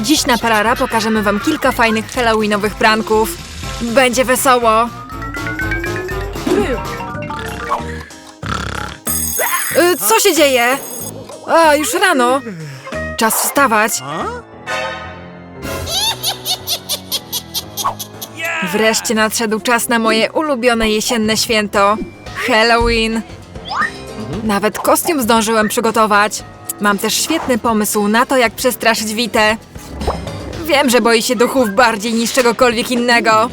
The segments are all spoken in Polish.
Dziś na Parara pokażemy wam kilka fajnych halloweenowych pranków. Będzie wesoło. Y, Co się dzieje? A, już rano. Czas wstawać. Wreszcie nadszedł czas na moje ulubione jesienne święto Halloween. Nawet kostium zdążyłem przygotować. Mam też świetny pomysł na to, jak przestraszyć Witę. Wiem, że boi się duchów bardziej niż czegokolwiek innego.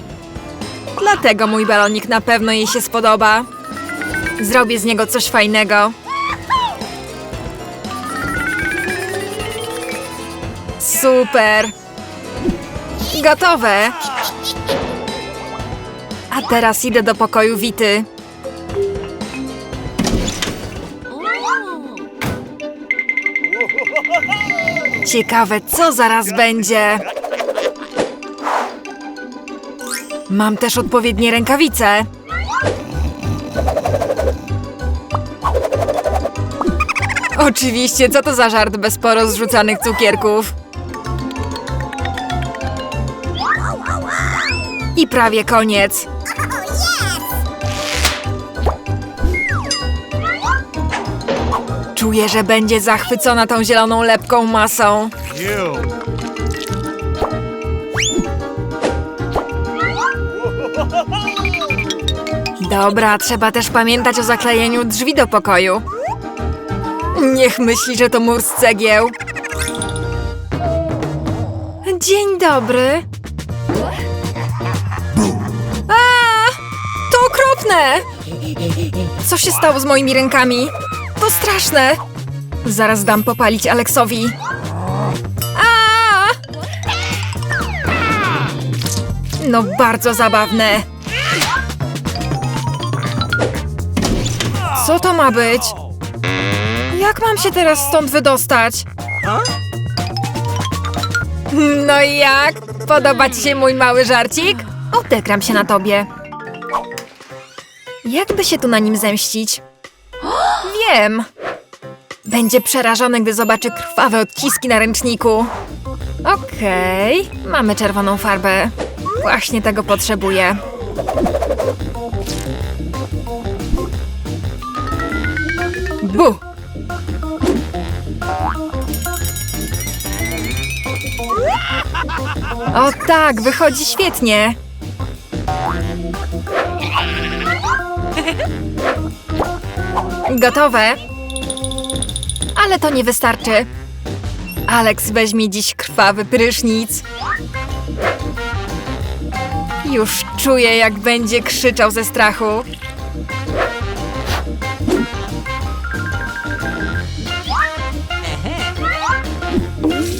Dlatego mój balonik na pewno jej się spodoba. Zrobię z niego coś fajnego. Super! Gotowe! A teraz idę do pokoju Wity. Ciekawe, co zaraz będzie. Mam też odpowiednie rękawice. Oczywiście, co to za żart bez porozrzucanych cukierków? I prawie koniec. Czuję, że będzie zachwycona tą zieloną lepką masą. Dobra, trzeba też pamiętać o zaklejeniu drzwi do pokoju. Niech myśli, że to mur z cegieł. Dzień dobry. A, to okropne! Co się stało z moimi rękami? Straszne! Zaraz dam popalić Aleksowi. A! No bardzo zabawne. Co to ma być? Jak mam się teraz stąd wydostać? No i jak? Podoba ci się mój mały żarcik? Odegram się na tobie. Jakby się tu na nim zemścić? Wiem! Będzie przerażony, gdy zobaczy krwawe odciski na ręczniku. Okej, mamy czerwoną farbę. Właśnie tego potrzebuję. Bu! O tak, wychodzi świetnie. Gotowe. Ale to nie wystarczy. Alex weźmie dziś krwawy prysznic. Już czuję, jak będzie krzyczał ze strachu.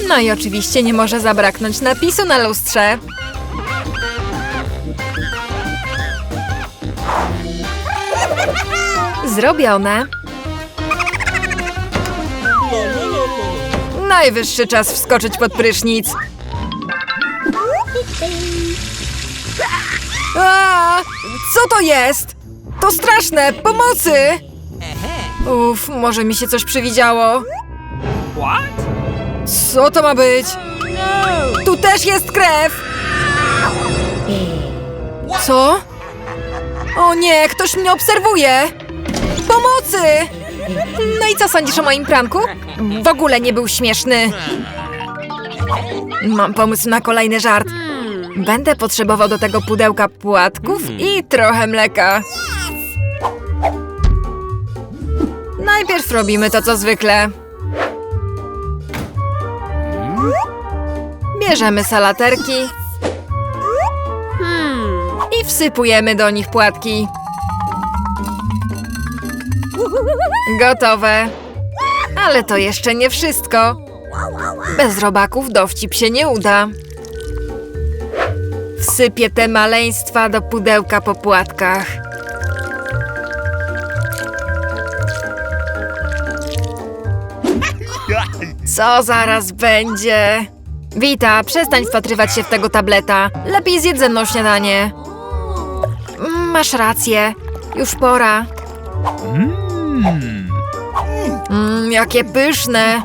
No i oczywiście nie może zabraknąć napisu na lustrze. Zrobione. Najwyższy czas wskoczyć pod prysznic. A, co to jest? To straszne! Pomocy! Uf, może mi się coś przywidziało. Co to ma być? Tu też jest krew! Co? O nie, ktoś mnie obserwuje! Pomocy! No i co sądzisz o moim pranku? W ogóle nie był śmieszny. Mam pomysł na kolejny żart. Będę potrzebował do tego pudełka płatków i trochę mleka. Najpierw robimy to, co zwykle. Bierzemy salaterki i wsypujemy do nich płatki. Gotowe. Ale to jeszcze nie wszystko. Bez robaków dowcip się nie uda. Wsypię te maleństwa do pudełka po płatkach. Co zaraz będzie? Wita, przestań wpatrywać się w tego tableta. Lepiej zjedz ze mną śniadanie. Mm, Masz rację. Już pora. Mmm, jakie pyszne.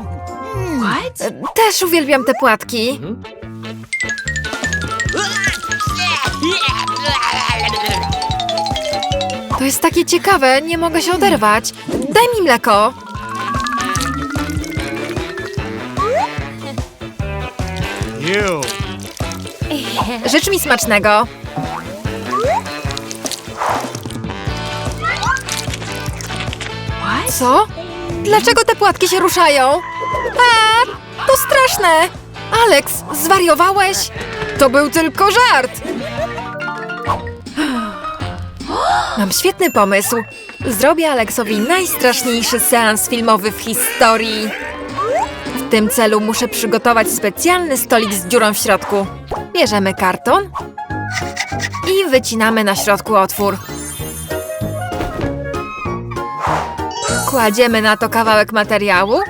Też uwielbiam te płatki. To jest takie ciekawe, nie mogę się oderwać. Daj mi mleko. Życz mi smacznego. Co? Dlaczego te płatki się ruszają? A, to straszne! Alex, zwariowałeś? To był tylko żart! Mam świetny pomysł. Zrobię Alexowi najstraszniejszy seans filmowy w historii. W tym celu muszę przygotować specjalny stolik z dziurą w środku. Bierzemy karton i wycinamy na środku otwór. Kładziemy na to kawałek materiału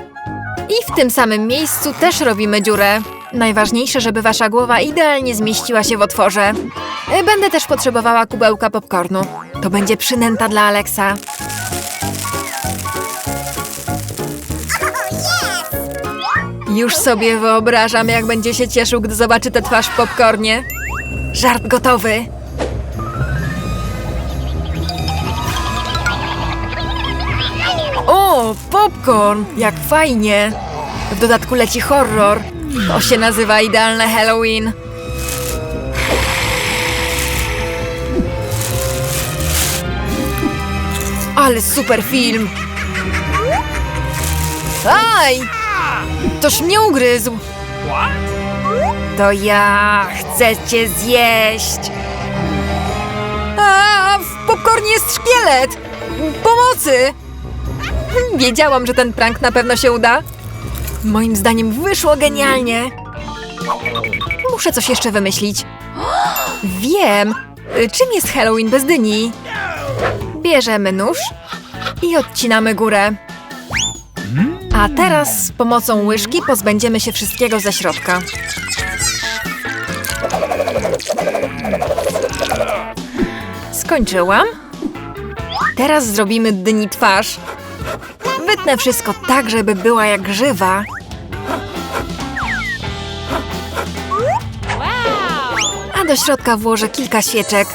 i w tym samym miejscu też robimy dziurę. Najważniejsze, żeby wasza głowa idealnie zmieściła się w otworze. E, Będę też potrzebowała kubełka popcornu. To będzie przynęta dla Alexa. Już sobie wyobrażam, jak będzie się cieszył, gdy zobaczy tę twarz w popcornie. Żart gotowy. O, popcorn! Jak fajnie! W dodatku leci horror. To się nazywa idealne Halloween. Ale super film! Aj! Toż mnie ugryzł! To ja chcę cię zjeść! A, w popcornie jest szkielet! Pomocy! Wiedziałam, że ten prank na pewno się uda. Moim zdaniem wyszło genialnie. Muszę coś jeszcze wymyślić. Wiem! Czym jest Halloween bez dyni? Bierzemy nóż i odcinamy górę. A teraz z pomocą łyżki pozbędziemy się wszystkiego ze środka. Skończyłam. Teraz zrobimy dyni twarz. Wytnę wszystko tak, żeby była jak żywa. A do środka włożę kilka świeczek.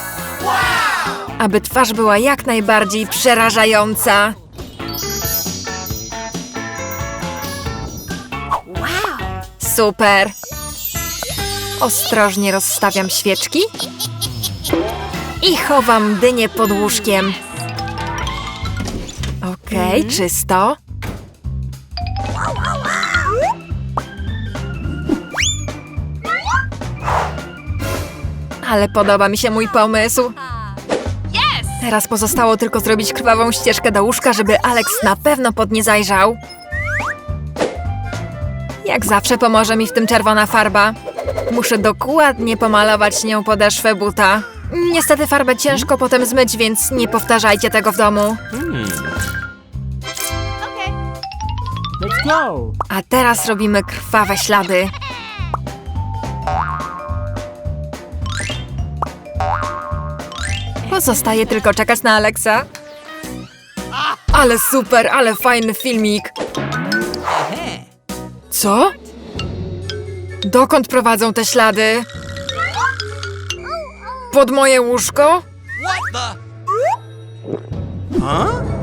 Aby twarz była jak najbardziej przerażająca. Super! Ostrożnie rozstawiam świeczki i chowam dynię pod łóżkiem. Okej, czysto. Ale podoba mi się mój pomysł. Teraz pozostało tylko zrobić krwawą ścieżkę do łóżka, żeby Alex na pewno pod nie zajrzał. Jak zawsze pomoże mi w tym czerwona farba. Muszę dokładnie pomalować nią podeszwę buta. Niestety farbę ciężko potem zmyć, więc nie powtarzajcie tego w domu. A teraz robimy krwawe ślady. Pozostaje tylko czekać na Alexa. Ale super, ale fajny filmik. Co? Dokąd prowadzą te ślady? Pod moje łóżko? Huh?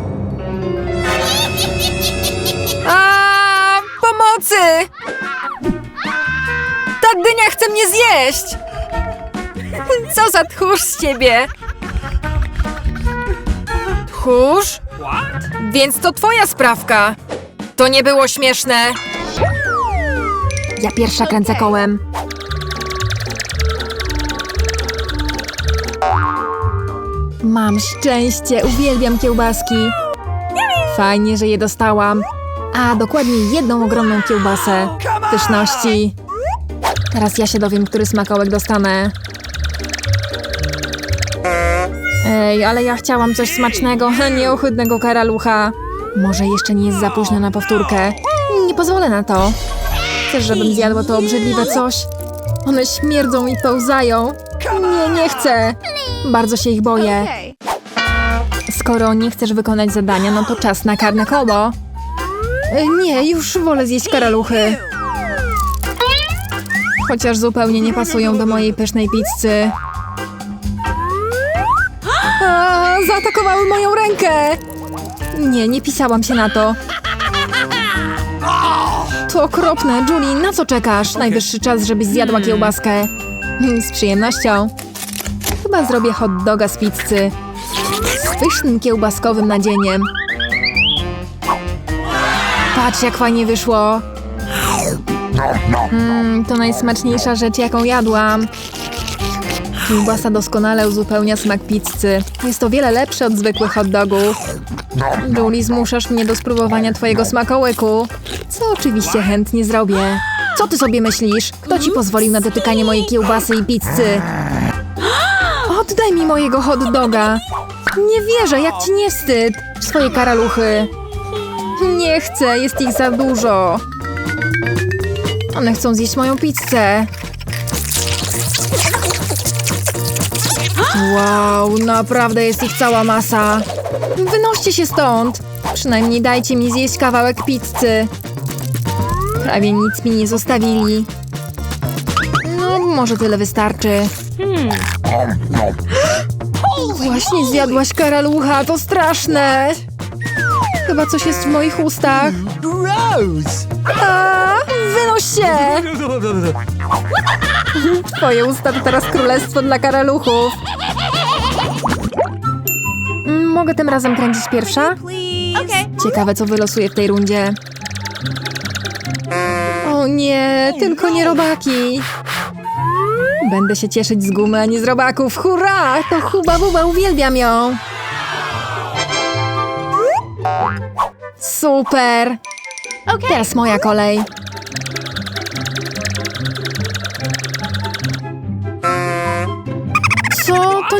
Mnie zjeść! Co za tchórz z ciebie? Tchórz? Więc to twoja sprawka. To nie było śmieszne. Ja pierwsza kręcę kołem. Mam szczęście, uwielbiam kiełbaski. Fajnie, że je dostałam. A dokładnie jedną ogromną kiełbasę. Pyszności. Teraz ja się dowiem, który smakołek dostanę. Ej, ale ja chciałam coś smacznego, a nie ohydnego karalucha. Może jeszcze nie jest za późno na powtórkę. Nie pozwolę na to. Chcesz, żebym zjadła to obrzydliwe coś? One śmierdzą i pełzają. Nie, nie chcę. Bardzo się ich boję. Skoro nie chcesz wykonać zadania, no to czas na karne koło. Nie, już wolę zjeść karaluchy. Chociaż zupełnie nie pasują do mojej pysznej pizzy. A, zaatakowały moją rękę! Nie, nie pisałam się na to. To okropne. Julie, na co czekasz? Najwyższy czas, żebyś zjadła kiełbaskę. Hmm, Z przyjemnością. Chyba zrobię hot doga z pizzy. Z pysznym kiełbaskowym nadzieniem. Patrz, jak fajnie wyszło. Mmm, to najsmaczniejsza rzecz, jaką jadłam. Kiełbasa doskonale uzupełnia smak pizzy. Jest to wiele lepsze od zwykłych hot dogów. Julie, zmuszasz mnie do spróbowania twojego smakołyku. Co oczywiście chętnie zrobię. Co ty sobie myślisz? Kto ci pozwolił na dotykanie mojej kiełbasy i pizzy? Oddaj mi mojego hot doga. Nie wierzę, jak ci nie wstyd. Swoje karaluchy. Nie chcę, jest ich za dużo. One chcą zjeść moją pizzę. Wow, naprawdę jest ich cała masa. Wynoście się stąd. Przynajmniej dajcie mi zjeść kawałek pizzy. Prawie nic mi nie zostawili. No, może tyle wystarczy. Właśnie zjadłaś karalucha, to straszne. Chyba coś jest w moich ustach. Gross! Twoje usta to teraz królestwo dla karaluchów. Mm, Mogę tym razem kręcić pierwsza? Ciekawe, co wylosuje w tej rundzie. O nie, tylko nie robaki. Będę się cieszyć z gumy, a nie z robaków. Hurra! To Huba Buba, uwielbiam ją. Super! Teraz moja kolej.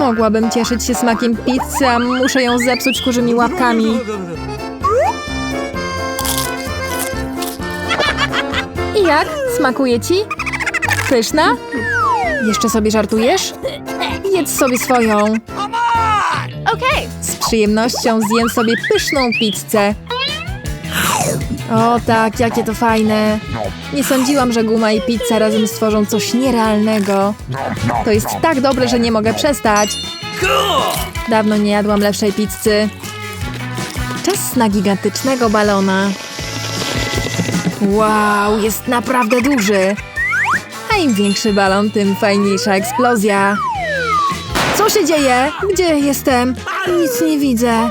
Mogłabym cieszyć się smakiem pizzy, a muszę ją zepsuć kurzymi łapkami. I jak? Smakuje ci? Pyszna? Jeszcze sobie żartujesz? Jedz sobie swoją. Z przyjemnością zjem sobie pyszną pizzę. O tak, jakie to fajne. Nie sądziłam, że guma i pizza razem stworzą coś nierealnego. To jest tak dobre, że nie mogę przestać. Dawno nie jadłam lepszej pizzy. Czas na gigantycznego balona. Wow, jest naprawdę duży. A im większy balon, tym fajniejsza eksplozja. Co się dzieje? Gdzie jestem? Nic nie widzę.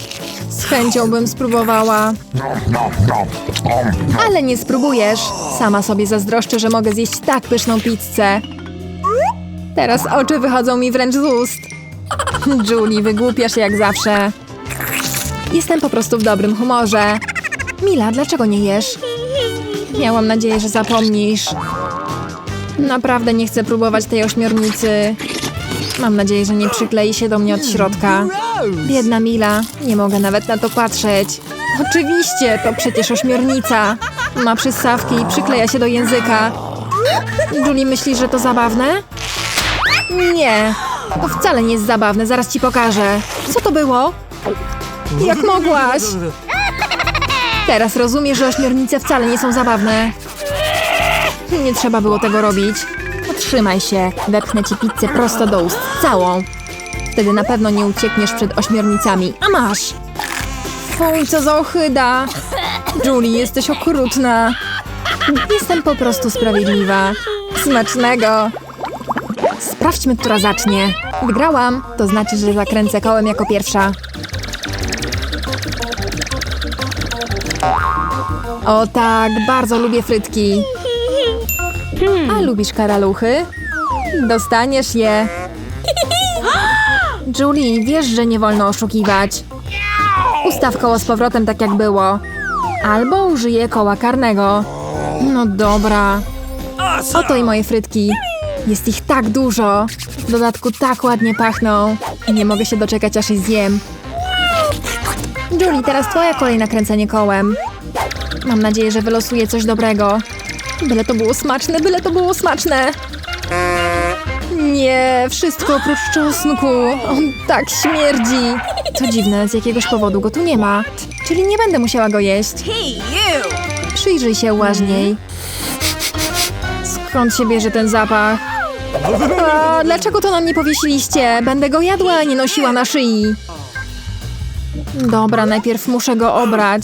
Chęcią bym spróbowała. Ale nie spróbujesz. Sama sobie zazdroszczę, że mogę zjeść tak pyszną pizzę. Teraz oczy wychodzą mi wręcz z ust. Julie, wygłupiasz jak zawsze. Jestem po prostu w dobrym humorze. Mila, dlaczego nie jesz? Miałam nadzieję, że zapomnisz. Naprawdę nie chcę próbować tej ośmiornicy. Mam nadzieję, że nie przyklei się do mnie od środka. Biedna Mila, nie mogę nawet na to patrzeć. Oczywiście, to przecież ośmiornica. Ma przystawki i przykleja się do języka. Julie, myślisz, że to zabawne? Nie, to wcale nie jest zabawne, zaraz ci pokażę. Co to było? Jak mogłaś? Teraz rozumiesz, że ośmiornice wcale nie są zabawne. Nie trzeba było tego robić. Trzymaj się, wepchnę ci pizzę prosto do ust, całą. Wtedy na pewno nie uciekniesz przed ośmiornicami. A masz! Fuj, co za ohyda! Julie, jesteś okrutna. Jestem po prostu sprawiedliwa. Smacznego! Sprawdźmy, która zacznie. Wygrałam, to znaczy, że zakręcę kołem jako pierwsza. O tak, bardzo lubię frytki. A lubisz karaluchy? Dostaniesz je. Julie, wiesz, że nie wolno oszukiwać. Ustaw koło z powrotem tak jak było. Albo użyję koła karnego. No dobra. Oto i moje frytki. Jest ich tak dużo. W dodatku tak ładnie pachną. I nie mogę się doczekać, aż je zjem. Julie, teraz twoja kolej na kręcenie kołem. Mam nadzieję, że wylosuję coś dobrego. Byle to było smaczne, byle to było smaczne. Nie, wszystko oprócz czosnku. On tak śmierdzi. Co dziwne, z jakiegoś powodu go tu nie ma. Czyli nie będę musiała go jeść. Przyjrzyj się uważniej. Skąd się bierze ten zapach? A, dlaczego to nam nie powiesiliście? Będę go jadła, a nie nosiła na szyi. Dobra, najpierw muszę go obrać.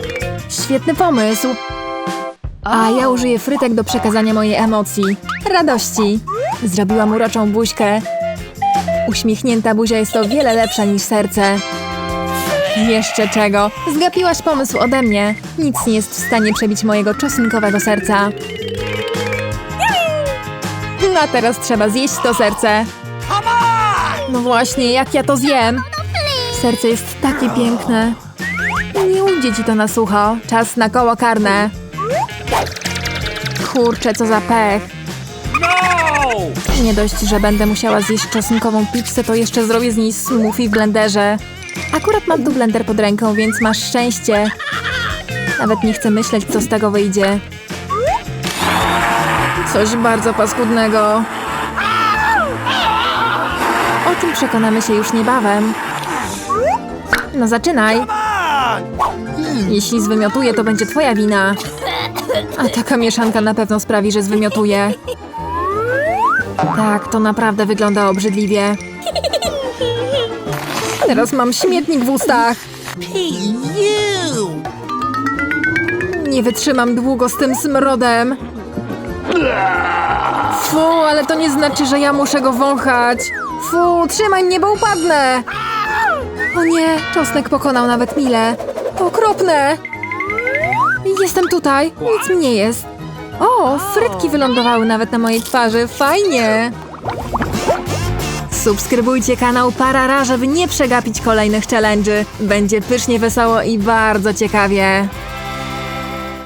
Świetny pomysł. A ja użyję frytek do przekazania mojej emocji. Radości. Zrobiłam uroczą buźkę. Uśmiechnięta buzia jest o wiele lepsza niż serce. Jeszcze czego? Zgapiłaś pomysł ode mnie. Nic nie jest w stanie przebić mojego czosnkowego serca. No a teraz trzeba zjeść to serce. No właśnie, jak ja to zjem? Serce jest takie piękne. Ujdzie ci to na sucho. Czas na koło karne. Kurczę, co za pech. Nie dość, że będę musiała zjeść czosnkową pizzę, to jeszcze zrobię z niej smoothie w blenderze. Akurat mam tu blender pod ręką, więc masz szczęście. Nawet nie chcę myśleć, co z tego wyjdzie. Coś bardzo paskudnego. O tym przekonamy się już niebawem. No zaczynaj. Jeśli zwymiotuję, to będzie twoja wina. A taka mieszanka na pewno sprawi, że zwymiotuję. Tak, to naprawdę wygląda obrzydliwie. Teraz mam śmietnik w ustach. Nie wytrzymam długo z tym smrodem. Fu, ale to nie znaczy, że ja muszę go wąchać. Fu, trzymaj mnie, bo upadnę! O nie, czosnek pokonał nawet Milę. To okropne! Jestem tutaj, nic mi nie jest. O, frytki wylądowały nawet na mojej twarzy, fajnie! Subskrybujcie kanał Parara, żeby nie przegapić kolejnych challenge'y. Będzie pysznie wesoło i bardzo ciekawie.